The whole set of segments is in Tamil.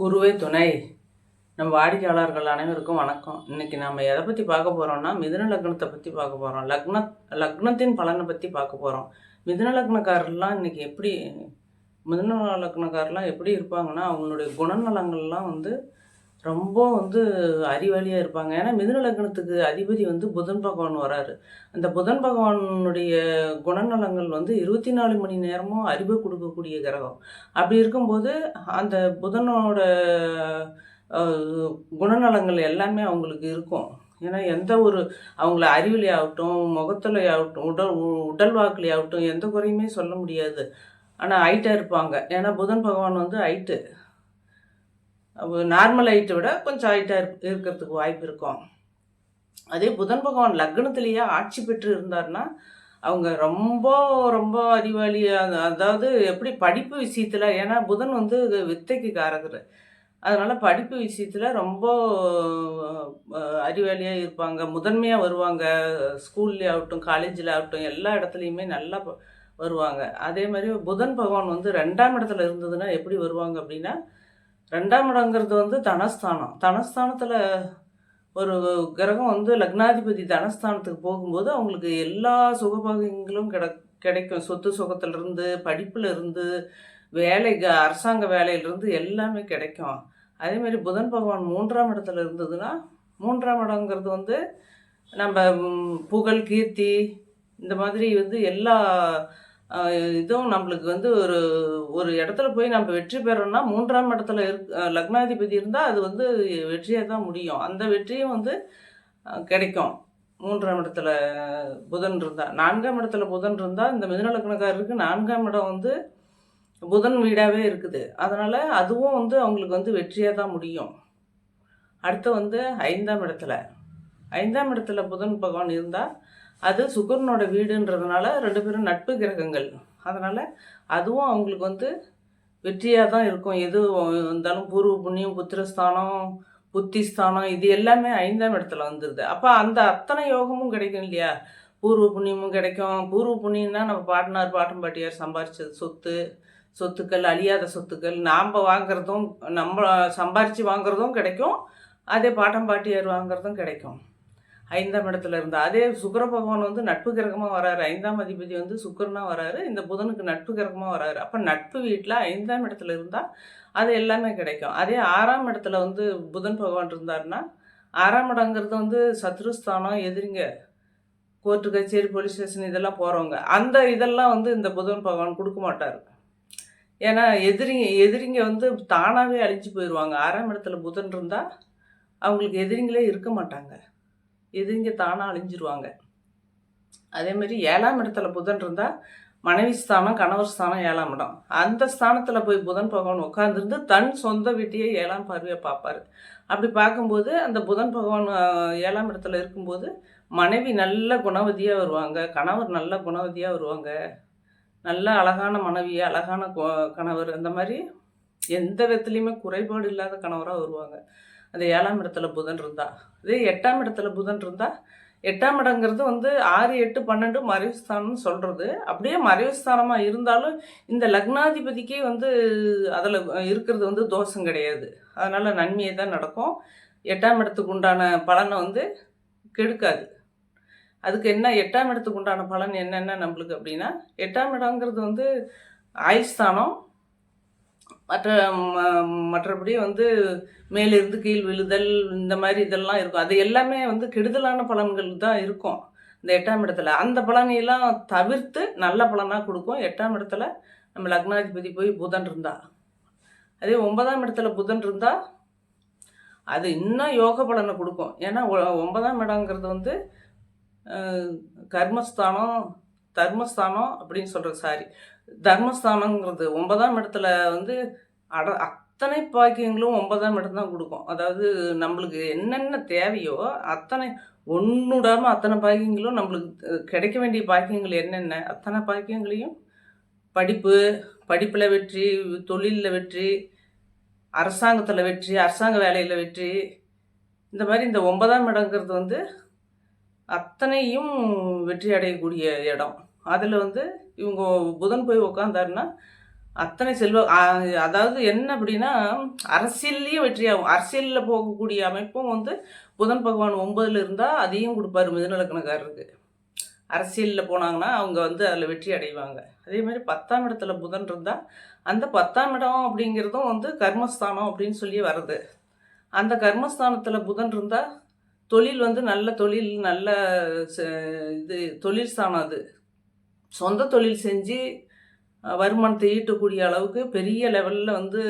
குருவே துணை. நம்ம வாடிக்கையாளர்கள் அனைவருக்கும் வணக்கம். இன்னைக்கு நம்ம எதை பற்றி பார்க்க போகிறோம்னா மிதுன லக்னத்தை பற்றி பார்க்க போகிறோம் லக்ன லக்னத்தின் பலனை பற்றி பார்க்க போகிறோம் மிதுன லக்னக்காரர்லாம் இன்னைக்கு எப்படி மிதுன லக்னக்காரர்லாம் எப்படி இருப்பாங்கன்னா அவங்களுடைய குணநலங்கள்லாம் வந்து ரொம்ப வந்து அறிவாளியாக இருப்பாங்க. ஏன்னா மிதுன லக்னத்துக்கு அதிபதி வந்து புதன் பகவான் வராரு. அந்த புதன் பகவானுடைய குணநலங்கள் வந்து இருபத்தி நாலு மணி நேரமும் அறிவை கொடுக்கக்கூடிய கிரகம். அப்படி இருக்கும்போது அந்த புதனோட குணநலங்கள் எல்லாமே அவங்களுக்கு இருக்கும். ஏன்னா எந்த ஒரு அவங்கள அறிவிலே ஆகட்டும் முகத்துல ஆகட்டும் உடல் உடல் வாக்குலே ஆகட்டும் எந்த குறையுமே சொல்ல முடியாது. ஆனால் ஹைட்டாக இருப்பாங்க. ஏன்னா புதன் பகவான் வந்து ஹைட்டு நார்மல் ஹைட்டை விட கொஞ்சம் ஹைட்டாக இருக்கிறதுக்கு வாய்ப்பு இருக்கும். அதே புதன் பகவான் லக்னத்திலேயே ஆட்சி பெற்று இருந்தார்னா அவங்க ரொம்ப ரொம்ப அறிவாளி அதாவது எப்படி படிப்பு விஷயத்தில் ஏன்னா புதன் வந்து வித்தைக்கு காரகர் அதனால் படிப்பு விஷயத்தில் ரொம்ப அறிவாளியாக இருப்பாங்க. முதன்மையாக வருவாங்க. ஸ்கூல்லே ஆகட்டும் காலேஜில் ஆகட்டும் எல்லா இடத்துலையுமே நல்லா வருவாங்க. அதே மாதிரி புதன் பகவான் வந்து ரெண்டாம் இடத்துல இருந்ததுன்னா எப்படி வருவாங்க அப்படின்னா ரெண்டாம் இடங்கிறது வந்து தனஸ்தானம். தனஸ்தானத்தில் ஒரு கிரகம் வந்து லக்னாதிபதி தனஸ்தானத்துக்கு போகும்போது அவங்களுக்கு எல்லா சுகபாகங்களும் கிட கிடைக்கும். சொத்து சுகத்திலிருந்து படிப்புலேருந்து வேலை அரசாங்க வேலையிலிருந்து எல்லாமே கிடைக்கும். அதே மாதிரி புதன் பகவான் மூன்றாம் இடத்துல இருந்ததுன்னா மூன்றாம் இடங்கிறது வந்து நம்ம புகழ் கீர்த்தி இந்த மாதிரி வந்து எல்லா இதுவும் நம்மளுக்கு வந்து ஒரு ஒரு இடத்துல போய் நம்ம வெற்றி பெறோம்னா மூன்றாம் இடத்துல இருக் லக்னாதிபதி இருந்தால் அது வந்து வெற்றியாக தான் முடியும். அந்த வெற்றியும் வந்து கிடைக்கும். மூன்றாம் இடத்துல புதன் இருந்தால் நான்காம் இடத்துல புதன் இருந்தால் இந்த மிதுனலக்கணக்காரருக்கு நான்காம் இடம் வந்து புதன் வீடாகவே இருக்குது. அதனால் அதுவும் வந்து அவங்களுக்கு வந்து வெற்றியாக தான் முடியும். அடுத்து வந்து ஐந்தாம் இடத்துல ஐந்தாம் இடத்துல புதன் பகவான் இருந்தால் அது சுகர்னோட வீடுன்றதுனால ரெண்டு பேரும் நட்பு கிரகங்கள். அதனால் அதுவும் அவங்களுக்கு வந்து வெற்றியாக தான் இருக்கும். எது இருந்தாலும் பூர்வ புண்ணியம் புத்திரஸ்தானம் புத்திஸ்தானம் இது எல்லாமே ஐந்தாம் இடத்துல வந்துடுது அப்போ அந்த அத்தனை யோகமும் கிடைக்கும் இல்லையா? பூர்வ புண்ணியமும் கிடைக்கும். பூர்வ புண்ணியம்னா நம்ம பாட்டினார் பாட்டம் பாட்டியார் சம்பாரிச்சது சொத்து சொத்துக்கள் அழியாத சொத்துக்கள். நாம் வாங்குறதும் நம்ம சம்பாரித்து வாங்குறதும் கிடைக்கும். அதே பாட்டம் பாட்டியார் வாங்குறதும் கிடைக்கும். ஐந்தாம் இடத்துல இருந்தால் அதே சுக்கர பகவான் வந்து நட்பு கிரகமாக வராரு. ஐந்தாம் அதிபதி வந்து சுக்கிரனா வராரு. இந்த புதனுக்கு நட்பு கிரகமாக வராரு. அப்போ நட்பு வீட்டில் ஐந்தாம் இடத்துல இருந்தால் அது எல்லாமே கிடைக்கும். அதே ஆறாம் இடத்துல வந்து புதன் பகவான் இருந்தாருன்னா ஆறாம் இடங்கிறது வந்து சத்ருஸ்தானம் எதிரிங்க கோர்ட்டு கச்சேரி போலீஸ் ஸ்டேஷன் இதெல்லாம் போகிறவங்க அந்த இதெல்லாம் வந்து இந்த புதன் பகவான் கொடுக்க மாட்டார். ஏன்னா எதிரிங்க எதிரிங்க வந்து தானாகவே அழிஞ்சு போயிடுவாங்க ஆறாம் இடத்துல புதன் இருந்தால் அவங்களுக்கு எதிரிங்களே இருக்க மாட்டாங்க. எதிரிங்க தானாக அழிஞ்சிருவாங்க? அதே மாதிரி ஏழாம் இடத்துல புதன் இருந்தால் மனைவி ஸ்தானம் கணவர் ஸ்தானம் ஏழாம் இடம். அந்த ஸ்தானத்தில் போய் புதன் பகவான் உட்காந்துருந்து தன் சொந்த வீட்டையே ஏழாம் பார்வையை பார்ப்பாரு. அப்படி பார்க்கும்போது அந்த புதன் பகவான் ஏழாம் இடத்துல இருக்கும்போது மனைவி நல்ல குணவதியாக வருவாங்க. கணவர் நல்ல குணவதியாக வருவாங்க. நல்ல அழகான மனைவி அழகான கணவர் அந்த மாதிரி எந்த விதத்துலையுமே குறைபாடு இல்லாத கணவராக வருவாங்க. அந்த ஏழாம் இடத்துல புதன் இருந்தா. அதே எட்டாம் இடத்துல புதன் இருந்தா எட்டாம் இடங்கிறது வந்து ஆறு எட்டு பன்னெண்டு மறைவுஸ்தானம்னு சொல்கிறது அப்படியே மறைவுஸ்தானமாக இருந்தாலும் இந்த லக்னாதிபதிக்கே வந்து அதில் இருக்கிறது வந்து தோஷம் கிடையாது. அதனால் நன்மையே தான் நடக்கும். எட்டாம் இடத்துக்கு உண்டான பலனை வந்து கெடுக்காது. அதுக்கு என்ன எட்டாம் இடத்துக்கு உண்டான பலன் என்னென்ன நம்மளுக்கு அப்படின்னா எட்டாம் இடங்கிறது வந்து ஆயுஸ்தானம் மற்ற ம- மற்றபடி வந்து மேலிருந்து கீழ் விழுதல் இந்த மாதிரி இதெல்லாம் இருக்கும். அது எல்லாமே வந்து கெடுதலான பலன்கள் தான் இருக்கும் இந்த எட்டாம் இடத்துல. அந்த பலனையெல்லாம் தவிர்த்து நல்ல பலனாக கொடுக்கும். எட்டாம் இடத்துல நம்ம லக்னாதிபதி போய் புதன் இருந்தா. அதே ஒன்பதாம் இடத்துல புதன் இருந்தா அது இன்னும் யோக பலனை கொடுக்கும். ஏன்னா ஒ- ஒன்பதாம் இடங்கிறது வந்து கர்மஸ்தானம் தர்மஸ்தானம் அப்படின்னு சொல்கிற சாரி. தர்மஸ்தானங்கிறது ஒன்பதாம் இடத்துல வந்து அட அத்தனை பாக்கியங்களும் ஒன்பதாம் இடம் தான் கொடுக்கும். அதாவது நம்மளுக்கு என்னென்ன தேவையோ அத்தனை ஒன்றுடாமல் அத்தனை பாக்கியங்களும் நம்மளுக்கு கிடைக்க வேண்டிய பாக்கியங்கள் என்னென்ன அத்தனை பாக்கியங்களையும் படிப்பு படிப்பில் வெற்றி தொழிலில் வெற்றி அரசாங்கத்தில் வெற்றி அரசாங்க வேலையில் வெற்றி இந்த மாதிரி இந்த ஒன்பதாம் இடங்கிறது வந்து அத்தனையும் வெற்றி அடையக்கூடிய இடம். அதில் வந்து இவங்க புதன் போய் உட்காந்தாருன்னா அத்தனை செல்வ அதாவது என்ன அப்படின்னா அரசியல்லையும் வெற்றியாகும். அரசியலில் போகக்கூடிய அமைப்பும் வந்து புதன் பகவான் ஒம்பதில் இருந்தால் அதையும் கொடுப்பாரு மிதுநலக்கணக்காரருக்கு. அரசியலில் போனாங்கன்னா அவங்க வந்து அதில் வெற்றி அடைவாங்க. அதே மாதிரி பத்தாம் இடத்துல புதன் இருந்தால் அந்த பத்தாம் இடம் அப்படிங்கிறதும் வந்து கர்மஸ்தானம் அப்படின்னு சொல்லி வருது அந்த கர்மஸ்தானத்தில் புதன் இருந்தால் தொழில் வந்து நல்ல தொழில் நல்ல ச- இது தொழில் ஸ்தானம் அது. சொந்த தொழில் செஞ்சு வருமானத்தை ஈட்டக்கூடிய அளவுக்கு பெரிய லெவலில் வந்து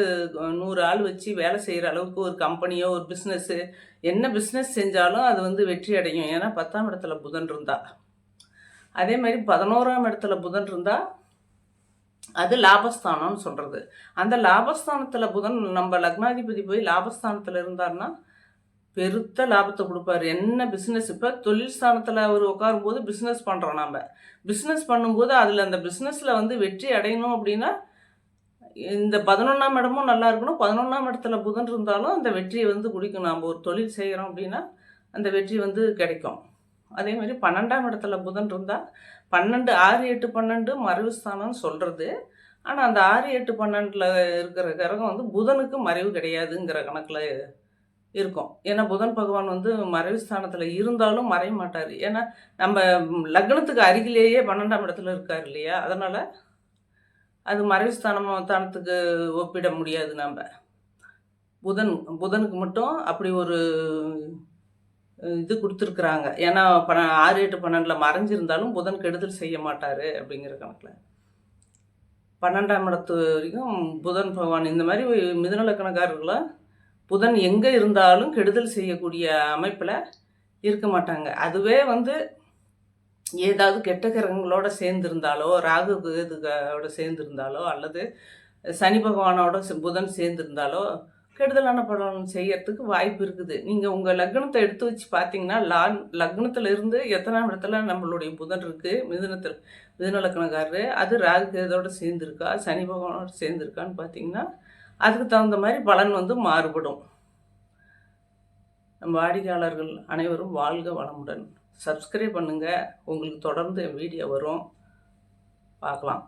நூறு ஆள் வச்சு வேலை செய்கிற அளவுக்கு ஒரு கம்பெனியோ ஒரு பிஸ்னஸ்ஸு என்ன பிஸ்னஸ் செஞ்சாலும் அது வந்து வெற்றி அடையும். ஏன்னா பத்தாம் இடத்துல புதன் இருந்தா. அதே மாதிரி பதினோராம் இடத்துல புதன் இருந்தால் அது லாபஸ்தானம்னு சொல்கிறது அந்த லாபஸ்தானத்தில் புதன் நம்ம லக்னாதிபதி போய் லாபஸ்தானத்தில் இருந்தாருன்னா பெருத்த லாபத்தை கொடுப்பாரு. என்ன பிஸ்னஸ் இப்போ தொழில் ஸ்தானத்தில் அவர் உட்காரும் போது பிஸ்னஸ் பண்ணுறோம் நம்ம பிஸ்னஸ் பண்ணும்போது அதில் அந்த பிஸ்னஸில் வந்து வெற்றி அடையணும் அப்படின்னா இந்த பதினொன்றாம் இடமும் நல்லா இருக்கணும். பதினொன்றாம் இடத்துல புதன் இருந்தாலும் அந்த வெற்றியை வந்து குடிக்கும் நம்ம ஒரு தொழில் செய்கிறோம் அப்படின்னா அந்த வெற்றி வந்து கிடைக்கும். அதே மாதிரி பன்னெண்டாம் இடத்துல புதன் இருந்தால் பன்னெண்டு ஆறு எட்டு பன்னெண்டு மறைவு ஸ்தானம்னு சொல்கிறது ஆனால் அந்த ஆறு எட்டு பன்னெண்டில் இருக்கிற கிரகம் வந்து புதனுக்கு மறைவு கிடையாதுங்கிற கணக்கில் இருக்கும். ஏன்னா புதன் பகவான் வந்து மறைவு ஸ்தானத்தில் இருந்தாலும் மறைய மாட்டார். ஏன்னா நம்ம லக்னத்துக்கு அருகிலேயே பன்னெண்டாம் இடத்துல இருக்கார் இல்லையா? அதனால் அது மறைவு ஸ்தானம் ஸ்தானத்துக்கு ஒப்பிட முடியாது நம்ம புதன் புதனுக்கு மட்டும் அப்படி ஒரு இது கொடுத்துருக்குறாங்க. ஏன்னா பன ஆறு எட்டு பன்னெண்டில் மறைஞ்சிருந்தாலும் புதன் கெடுதல் செய்ய மாட்டார் அப்படிங்கிற கணக்கில். பன்னெண்டாம் இடத்து வரைக்கும் புதன் பகவான் இந்த மாதிரி மிதுநலக்கணக்காரர்களாம் புதன் எங்கே இருந்தாலும் கெடுதல் செய்யக்கூடிய அமைப்பில் இருக்க மாட்டாங்க. அதுவே வந்து ஏதாவது கெட்ட கிரகங்களோட சேர்ந்திருந்தாலோ ராகு கேதுகளோட சேர்ந்திருந்தாலோ அல்லது சனி பகவானோட சே- புதன் சேர்ந்திருந்தாலோ கெடுதலான பலன் செய்யறதுக்கு வாய்ப்பு இருக்குது. நீங்கள் உங்கள் லக்னத்தை எடுத்து வச்சு பார்த்தீங்கன்னா லா லக்னத்தில் இருந்து எத்தனாம் இடத்துல நம்மளுடைய புதன் இருக்குது மிதுனத்தில் மிதுன லக்னக்காரரு அது ராகு கேதோட சேர்ந்துருக்கா சனி பகவானோட சேர்ந்துருக்கான்னு பார்த்தீங்கன்னா அதுக்கு தகுந்த மாதிரி பலன் வந்து மாறுபடும். நம் வாடிக்கையாளர்கள் அனைவரும் வாழ்க வளமுடன். சப்ஸ்கிரைப் பண்ணுங்கள் உங்களுக்கு தொடர்ந்து வீடியோ வரும். பார்க்கலாம்.